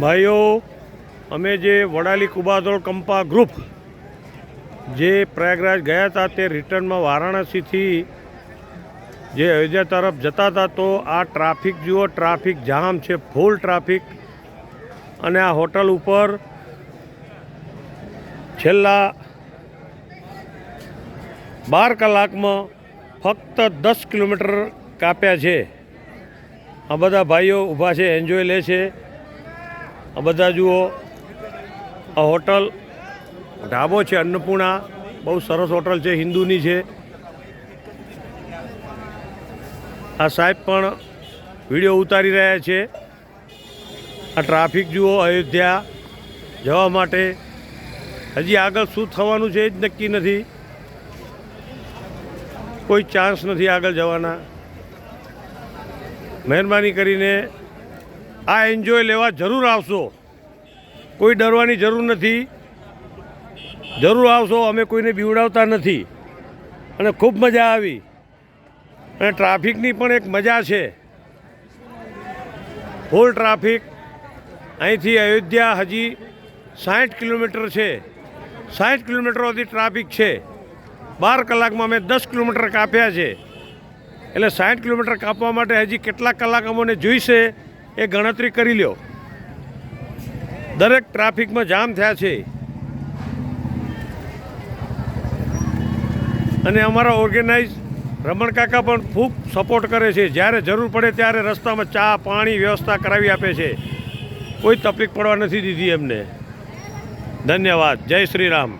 ભાઈઓ, અમે જે વડાલી કુબાદોળ કંપા ગ્રુપ જે પ્રયાગરાજ ગયા હતા તે રિટર્નમાં વારાણસીથી જે અયોધ્યા તરફ જતા હતા, તો આ ટ્રાફિક જુઓ, ટ્રાફિક જામ છે, ફૂલ ટ્રાફિક. અને આ હોટલ ઉપર છેલ્લા બાર કલાકમાં ફક્ત દસ કિલોમીટર કાપ્યા છે. આ બધા ભાઈઓ ઊભા છે, એન્જોય લે છે. આ બધા જુઓ. આ હોટલ ઢાબો છે અન્નપૂર્ણા. બહુ સરસ હોટલ છે, હિન્દુની છે. આ સાહેબ પણ વીડિયો ઉતારી રહ્યા છે. આ ટ્રાફિક જુઓ, અયોધ્યા જવા માટે. હજી આગળ શું થવાનું છે એ જ નક્કી નથી. કોઈ ચાન્સ નથી આગળ જવાના. મહેરબાની કરીને આ એન્જોય લેવા જરૂર આવશો. કોઈ ડરવાની જરૂર નથી. જરૂર આવશો, અમે કોઈને બીવડાવતા નથી. અને ખૂબ મજા આવી. અને ટ્રાફિકની પણ એક મજા છે. Full traffic. અહીંથી અયોધ્યા હજી સાઠ કિલોમીટર છે. સાઠ કિલોમીટર સુધી ટ્રાફિક છે. બાર કલાકમાં અમે દસ કિલોમીટર કાપ્યા છે. એટલે સાઠ કિલોમીટર કાપવા માટે હજી કેટલા કલાક અમને જોઈશે. એ ગણતરી કરી લ્યો. દરેક ટ્રાફિકમાં જામ થયા છે. અને અમારા ઓર્ગેનાઇઝ રમણ કાકા પણ ખૂબ સપોર્ટ કરે છે. જ્યારે જરૂર પડે ત્યારે રસ્તામાં ચા, પાણી વ્યવસ્થા કરાવી આપે છે. કોઈ તકલીફ પડવા નથી દીધી એમને. ધન્યવાદ. જય શ્રી રામ.